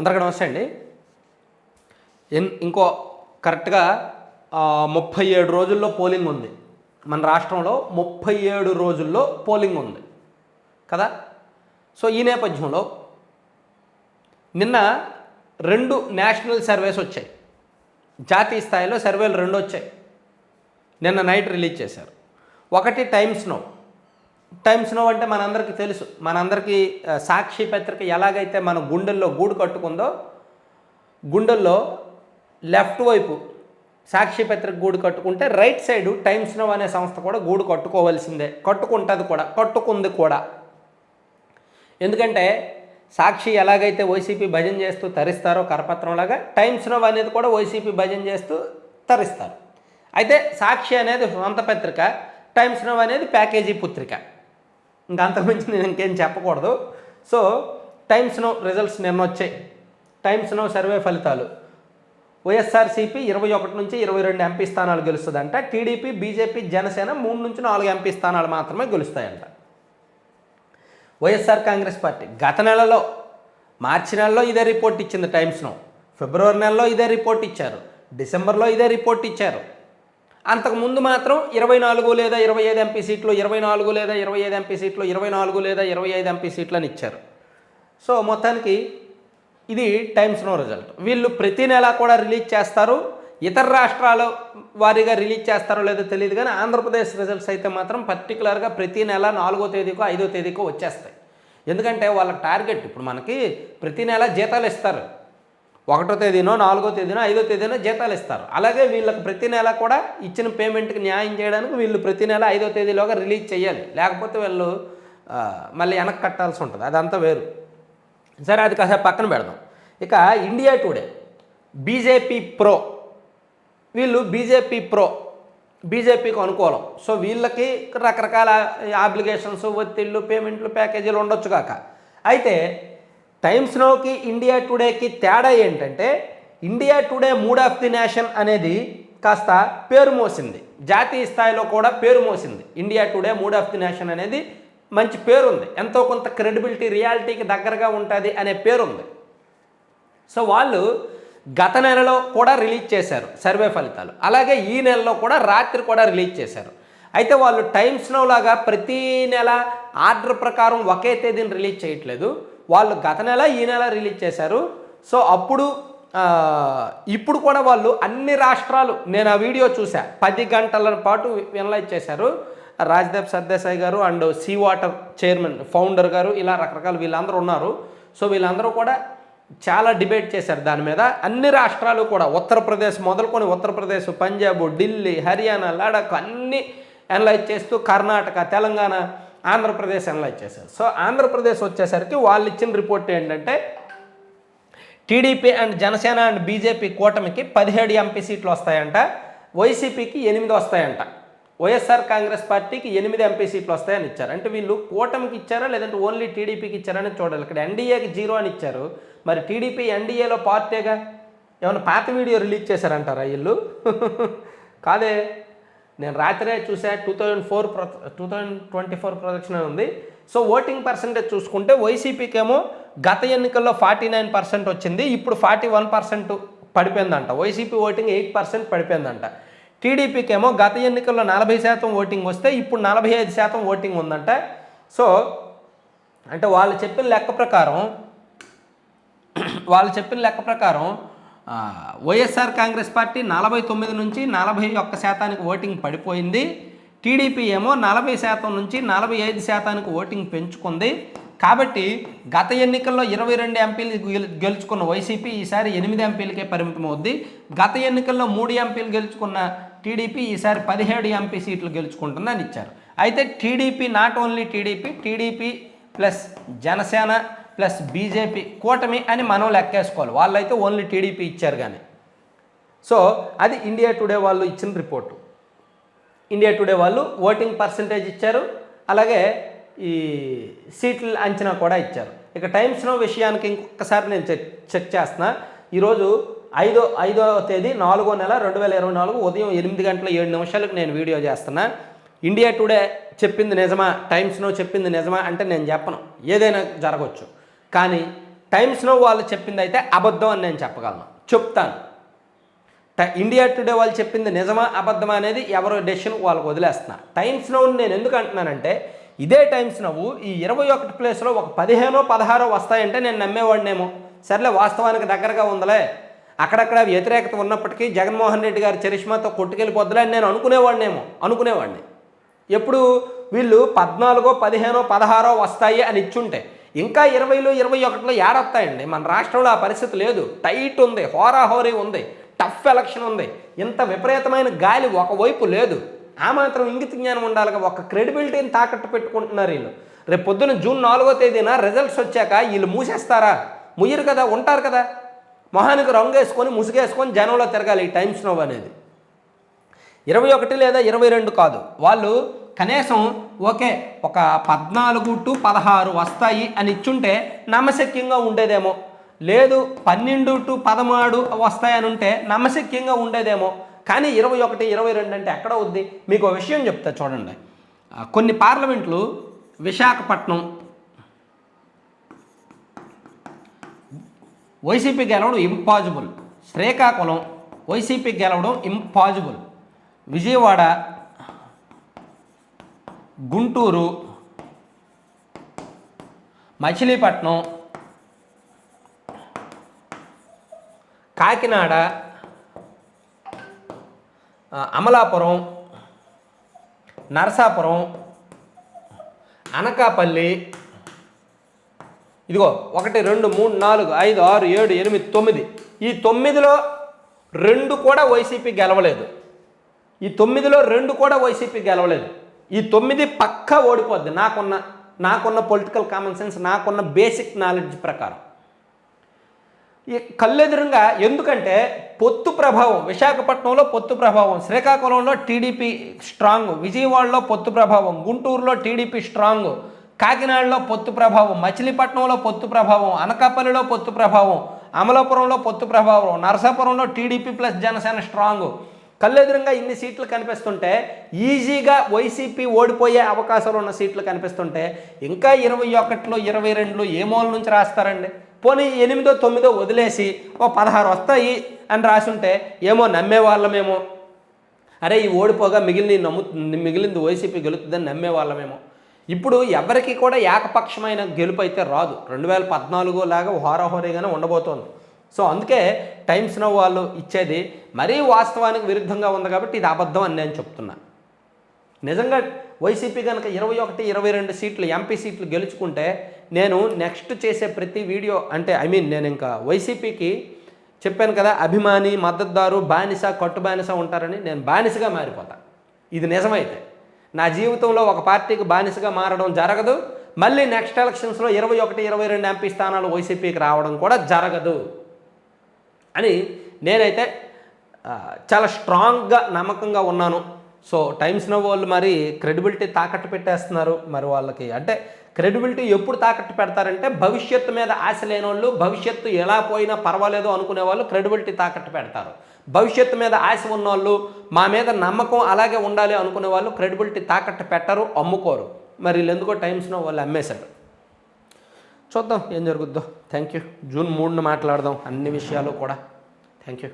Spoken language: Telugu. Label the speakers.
Speaker 1: అందరికీ నమస్తే అండి. ఎన్ ఇంకో కరెక్ట్గా ముప్పై ఏడు రోజుల్లో పోలింగ్ ఉంది. మన రాష్ట్రంలో ముప్పై ఏడు రోజుల్లో పోలింగ్ ఉంది. కదా? సో ఈ నేపథ్యంలో నిన్న రెండు నేషనల్ సర్వేస్ వచ్చాయి. జాతీయ స్థాయిలో సర్వేలు రెండు వచ్చాయి. నిన్న నైట్ రిలీజ్ చేశారు. ఒకటి టైమ్స్ నో. టైమ్స్ నో అంటే మనందరికీ తెలుసు. మనందరికీ సాక్షి పత్రిక ఎలాగైతే మన గుండెల్లో గూడు కట్టుకుందో గుండెల్లో లెఫ్ట్ వైపు సాక్షి పత్రిక గూడు కట్టుకుంటే రైట్ సైడ్ టైమ్స్ నో అనే సంస్థ కూడా గూడు కట్టుకోవాల్సిందే. కట్టుకుంటుంది కూడా కట్టుకుంది కూడా. ఎందుకంటే సాక్షి ఎలాగైతే వైసీపీ భజన చేస్తూ తరిస్తారో కరపత్రంలాగా టైమ్స్ నో అనేది కూడా వైసీపీ భజన చేస్తూ తరిస్తారు. అయితే సాక్షి అనేది సొంత పత్రిక టైమ్స్ నో అనేది ప్యాకేజీ పుత్రిక. ఇంకా అంతకుమించి నేను ఇంకేం చెప్పకూడదు. సో టైమ్స్ నో రిజల్ట్స్ నిన్న వచ్చాయి. టైమ్స్ నో సర్వే ఫలితాలు. వైఎస్ఆర్సీపీ ఇరవై ఒకటి నుంచి ఇరవై రెండు ఎంపీ స్థానాలు గెలుస్తుందంట. టీడీపీ బీజేపీ జనసేన మూడు నుంచి నాలుగు ఎంపీ స్థానాలు మాత్రమే గెలుస్తాయంట. వైఎస్ఆర్ కాంగ్రెస్ పార్టీ గత నెలలో మార్చి నెలలో ఇదే రిపోర్ట్ ఇచ్చింది టైమ్స్ను ఫిబ్రవరి నెలలో ఇదే రిపోర్ట్ ఇచ్చారు. డిసెంబర్లో ఇదే రిపోర్ట్ ఇచ్చారు. అంతకుముందు మాత్రం ఇరవై నాలుగు లేదా ఇరవై ఐదు ఎంపీ సీట్లు ఇరవై నాలుగు లేదా ఇరవై ఐదు ఎంపీ సీట్లు ఇరవై నాలుగు లేదా ఇరవై ఐదు ఎంపీ సీట్లని ఇచ్చారు. సో మొత్తానికి ఇది టైమ్స్ నో రిజల్ట్. వీళ్ళు ప్రతి నెల కూడా రిలీజ్ చేస్తారు. ఇతర రాష్ట్రాల వారీగా రిలీజ్ చేస్తారో లేదో తెలియదు కానీ ఆంధ్రప్రదేశ్ రిజల్ట్స్ అయితే మాత్రం పర్టికులర్గా ప్రతి నెల నాలుగో తేదీకో ఐదో తేదీకో వచ్చేస్తాయి. ఎందుకంటే వాళ్ళ టార్గెట్ ఇప్పుడు మనకి ప్రతి నెల జీతాలు ఇస్తారు. ఒకటో తేదీనో నాలుగో తేదీనో ఐదో తేదీనో జీతాలు ఇస్తారు. అలాగే వీళ్ళకి ప్రతి నెల కూడా ఇచ్చిన పేమెంట్కి న్యాయం చేయడానికి వీళ్ళు ప్రతి నెల ఐదో తేదీలోగా రిలీజ్ చేయాలి. లేకపోతే వీళ్ళు మళ్ళీ వెనక్కి కట్టాల్సి ఉంటుంది. అదంతా వేరు. సరే అది కాసేపు పక్కన పెడదాం. ఇక ఇండియా టుడే బీజేపీ ప్రో. వీళ్ళు బీజేపీ ప్రో. బీజేపీకి అనుకూలం. సో వీళ్ళకి రకరకాల అప్లికేషన్స్ ఒత్తిళ్ళు పేమెంట్లు ప్యాకేజీలు ఉండొచ్చు కాక. అయితే టైమ్స్ నోకి ఇండియా టుడేకి తేడా ఏంటంటే India today mood of the nation అనేది కాస్త పేరు మోసింది. జాతీయ స్థాయిలో కూడా పేరు మోసింది. India today mood of the nation అనేది మంచి పేరు ఉంది ఎంతో కొంత క్రెడిబిలిటీ రియాలిటీకి దగ్గరగా ఉంటుంది అనే పేరుంది. సో వాళ్ళు గత నెలలో కూడా రిలీజ్ చేశారు సర్వే ఫలితాలు. అలాగే ఈ నెలలో కూడా రాత్రి కూడా రిలీజ్ చేశారు. అయితే వాళ్ళు టైమ్స్ నో లాగా ప్రతి నెల ఆర్డర్ ప్రకారం ఒకే తేదీని రిలీజ్ చేయట్లేదు. వాళ్ళు గత నెల ఈ నెల రిలీజ్ చేశారు. సో అప్పుడు ఇప్పుడు కూడా వాళ్ళు అన్ని రాష్ట్రాలు నేను ఆ వీడియో చూసా పది గంటల పాటు వినలైజ్ చేశారు. రాజ్దేవ్ సర్దేశాయ్ గారు and C voter chairman founder గారు ఇలా రకరకాల వీళ్ళందరూ ఉన్నారు. సో వీళ్ళందరూ కూడా చాలా డిబేట్ చేశారు దాని మీద. అన్ని రాష్ట్రాలు కూడా ఉత్తరప్రదేశ్ మొదలుకొని ఉత్తరప్రదేశ్ పంజాబ్ ఢిల్లీ హర్యానా లడాక్ అన్ని అనలైజ్ చేస్తూ కర్ణాటక తెలంగాణ ఆంధ్రప్రదేశ్ అనలైజ్ చేశారు. సో ఆంధ్రప్రదేశ్ వచ్చేసరికి వాళ్ళు ఇచ్చిన రిపోర్ట్ ఏంటంటే TDP and Janasena and BJP కూటమికి పదిహేడు ఎంపీ సీట్లు వస్తాయంట వైసీపీకి ఎనిమిది వస్తాయంట వైఎస్ఆర్ కాంగ్రెస్ పార్టీకి ఎనిమిది ఎంపీ సీట్లు వస్తాయని ఇచ్చారు. అంటే వీళ్ళు కూటమికి ఇచ్చారా లేదంటే ఓన్లీ టీడీపీకి ఇచ్చారని చూడాలి. ఇక్కడ ఎన్డీఏకి జీరో అని ఇచ్చారు. మరి టీడీపీ ఎన్డీఏలో పార్టీగా ఏమైనా పాత వీడియో రిలీజ్ చేశారంటారా వీళ్ళు? కాదే. నేను రాత్రే చూసా two thousand four two thousand twenty four projection అని ఉంది. సో ఓటింగ్ పర్సంటేజ్ చూసుకుంటే వైసీపీకి ఏమో గత ఎన్నికల్లో ఫార్టీ నైన్ పర్సెంట్ వచ్చింది ఇప్పుడు ఫార్టీ వన్ పర్సెంట్ పడిపోయిందంట. వైసీపీ ఓటింగ్ ఎయిట్ పర్సెంట్ పడిపోయిందంట. టీడీపీకి ఏమో గత ఎన్నికల్లో నలభై శాతం ఓటింగ్ వస్తే ఇప్పుడు నలభై ఐదు శాతం ఓటింగ్ ఉందంట. సో అంటే వాళ్ళు చెప్పిన లెక్క ప్రకారం వాళ్ళు చెప్పిన లెక్క ప్రకారం వైఎస్ఆర్ కాంగ్రెస్ పార్టీ నలభై తొమ్మిది నుంచి నలభై ఒక్క శాతానికి ఓటింగ్ పడిపోయింది. టీడీపీ ఏమో నలభై శాతం నుంచి నలభై ఐదు శాతానికి ఓటింగ్ పెంచుకుంది. కాబట్టి గత ఎన్నికల్లో ఇరవై రెండు ఎంపీలు గెలుచుకున్న వైసీపీ ఈసారి ఎనిమిది ఎంపీలకే పరిమితం అవుద్ది. గత ఎన్నికల్లో మూడు ఎంపీలు గెలుచుకున్న టీడీపీ ఈసారి పదిహేడు ఎంపీ సీట్లు గెలుచుకుంటుందని ఇచ్చారు. అయితే TDP not only TDP TDP plus Janasena plus BJP కూటమి అని మనం లెక్కేసుకోవాలి. వాళ్ళైతే ఓన్లీ టీడీపీ ఇచ్చారు కానీ. సో అది ఇండియా టుడే వాళ్ళు ఇచ్చిన రిపోర్టు. ఇండియా టుడే వాళ్ళు ఓటింగ్ పర్సంటేజ్ ఇచ్చారు. అలాగే ఈ సీట్ల అంచనా కూడా ఇచ్చారు. ఇక టైమ్స్నో విషయానికి ఇంకొకసారి నేను చెక్ చెక్ చేస్తున్నా. ఈరోజు ఐదో ఐదో తేదీ నాలుగో నెల రెండు వేల ఇరవై నాలుగు ఉదయం ఎనిమిది గంటల ఏడు నిమిషాలకు నేను వీడియో చేస్తున్నా. ఇండియా టుడే చెప్పింది నిజమా? టైమ్స్నో చెప్పింది నిజమా? అంటే నేను చెప్పను. ఏదైనా జరగవచ్చు కానీ టైమ్స్లో వాళ్ళు చెప్పింది అయితే అబద్ధం అని నేను చెప్పగలను. చెప్తాను. ఇండియా టుడే వాళ్ళు చెప్పింది నిజమా అబద్ధమా అనేది ఎవరో డెసిషన్ వాళ్ళకి వదిలేస్తున్నా. టైమ్స్ నవ్వు నేను ఎందుకు అంటున్నానంటే ఇదే టైమ్స్ నవ్వు ఈ ఇరవై ఒకటి ప్లేస్లో ఒక పదిహేనో పదహారో వస్తాయంటే నేను నమ్మేవాడినేమో. సర్లే వాస్తవానికి దగ్గరగా ఉందలే. అక్కడక్కడ వ్యతిరేకత ఉన్నప్పటికీ జగన్మోహన్ రెడ్డి గారి చరిష్మాతో కొట్టుకెళ్ళిపోద్దులే అని నేను అనుకునేవాడినేమో. అనుకునేవాడిని. ఎప్పుడు వీళ్ళు పద్నాలుగో పదిహేనో పదహారో వస్తాయి అని ఇచ్చుంటే ఇంకా ఇరవైలో ఇరవై ఒకటిలో ఏడొస్తాయండి మన రాష్ట్రంలో ఆ పరిస్థితి లేదు. టైట్ ఉంది హోరాహోరీ ఉంది టఫ్ ఎలక్షన్ ఉంది. ఇంత విపరీతమైన గాలి ఒకవైపు లేదు. ఆ మాత్రం ఇంగిత జ్ఞానం ఉండాలిగా. ఒక క్రెడిబిలిటీని తాకట్టు పెట్టుకుంటున్నారు వీళ్ళు. రేపు పొద్దున జూన్ నాలుగో తేదీన రిజల్ట్స్ వచ్చాక వీళ్ళు మూసేస్తారా? ముయ్యరు కదా ఉంటారు కదా. మొహానికి రంగు వేసుకొని ముసుగేసుకొని జనంలో తిరగాలి ఈ టైమ్స్ నవ్ అనేది. ఇరవై ఒకటి లేదా ఇరవై రెండు కాదు. వాళ్ళు కనీసం ఓకే ఒక పద్నాలుగు టు పదహారు వస్తాయి అని ఇచ్చుంటే నమ్మశక్యంగా ఉండేదేమో. లేదు పన్నెండు టు పదమూడు వస్తాయని ఉంటే నమ్మశక్యంగా ఉండేదేమో. కానీ ఇరవై ఒకటి ఇరవై రెండు అంటే ఎక్కడ ఉంది. మీకు ఒక విషయం చెప్తా చూడండి. కొన్ని పార్లమెంట్లు విశాఖపట్నం వైసీపీ గెలవడం ఇంపాసిబుల్ శ్రీకాకుళం వైసీపీ గెలవడం ఇంపాసిబుల్ విజయవాడ గుంటూరు మచిలీపట్నం కాకినాడ అమలాపురం నరసాపురం అనకాపల్లి ఇదిగో ఒకటి రెండు మూడు నాలుగు ఐదు ఆరు ఏడు ఎనిమిది తొమ్మిది. ఈ తొమ్మిదిలో రెండు కూడా వైసీపీ గెలవలేదు. ఈ తొమ్మిదిలో రెండు కూడా వైసీపీ గెలవలేదు. ఈ తొమ్మిది పక్కా ఓడిపోద్ది. నాకున్న నాకున్న పొలిటికల్ కామన్ సెన్స్ నాకున్న బేసిక్ నాలెడ్జ్ ప్రకారం. ఈ కళ్ళెదురుగా ఎందుకంటే పొత్తు ప్రభావం విశాఖపట్నంలో పొత్తు ప్రభావం శ్రీకాకుళంలో టీడీపీ స్ట్రాంగ్ విజయవాడలో పొత్తు ప్రభావం గుంటూరులో టీడీపీ స్ట్రాంగ్ కాకినాడలో పొత్తు ప్రభావం మచిలీపట్నంలో పొత్తు ప్రభావం అనకాపల్లిలో పొత్తు ప్రభావం అమలాపురంలో పొత్తు ప్రభావం నరసాపురంలో టీడీపీ ప్లస్ జనసేన స్ట్రాంగ్ కళ్ళెదురుగా ఇన్ని సీట్లు కనిపిస్తుంటే ఈజీగా వైసీపీ ఓడిపోయే అవకాశాలు ఉన్న సీట్లు కనిపిస్తుంటే ఇంకా ఇరవై ఒకటిలో ఇరవై రెండులో ఏ మూల నుంచి రాస్తారండి? పోనీ ఎనిమిదో తొమ్మిదో వదిలేసి ఓ పదహారు వస్తాయి అని రాసుంటే ఏమో నమ్మే వాళ్ళమేమో అరే ఈ ఓడిపోగా మిగిలిన నమ్ము మిగిలింది వైసీపీ గెలుతుందని నమ్మేవాళ్ళమేమో. ఇప్పుడు ఎవరికి కూడా ఏకపక్షమైన గెలుపు అయితే రాదు. రెండు వేల పద్నాలుగు లాగా హోరాహోరీగానే ఉండబోతోంది. సో అందుకే టైమ్స్ నవ్ వాళ్ళు ఇచ్చేది మరీ వాస్తవానికి విరుద్ధంగా ఉంది కాబట్టి ఇది అబద్ధం అని నేను చెప్తున్నా. నిజంగా వైసీపీ కనుక ఇరవై ఒకటి ఇరవై రెండు సీట్లు ఎంపీ సీట్లు గెలుచుకుంటే నేను నెక్స్ట్ చేసే ప్రతి వీడియో అంటే ఐ మీన్ నేను ఇంకా వైసీపీకి చెప్పాను కదా అభిమాని మద్దతుదారు బానిస కట్టు బానిస ఉంటారని నేను బానిసగా మారిపోతా. ఇది నిజమైతే. నా జీవితంలో ఒక పార్టీకి బానిసగా మారడం జరగదు. మళ్ళీ నెక్స్ట్ ఎలక్షన్స్లో ఇరవై ఒకటి ఇరవై రెండు ఎంపీ స్థానాలు వైసీపీకి రావడం కూడా జరగదు. అని నేనైతే చాలా స్ట్రాంగ్గా నమ్మకంగా ఉన్నాను. సో టైమ్స్ నవ్ వాళ్ళు మరి క్రెడిబిలిటీ తాకట్టు పెట్టేస్తున్నారు. మరి వాళ్ళకి అంటే క్రెడిబిలిటీ ఎప్పుడు తాకట్టు పెడతారంటే భవిష్యత్తు మీద ఆశ లేని వాళ్ళు భవిష్యత్తు ఎలా పోయినా పర్వాలేదు అనుకునే వాళ్ళు క్రెడిబిలిటీ తాకట్టు పెడతారు. భవిష్యత్తు మీద ఆశ ఉన్నవాళ్ళు మా మీద నమ్మకం అలాగే ఉండాలి అనుకునే వాళ్ళు క్రెడిబిలిటీ తాకట్టు పెట్టరు అమ్ముకోరు. మరి వీళ్ళు ఎందుకో టైమ్స్నో వాళ్ళు అమ్మేశారు. చూద్దాం ఏం జరుగుద్దో. థ్యాంక్ యూ జూన్ మూడున మాట్లాడదాం అన్ని విషయాలు కూడా. Thank you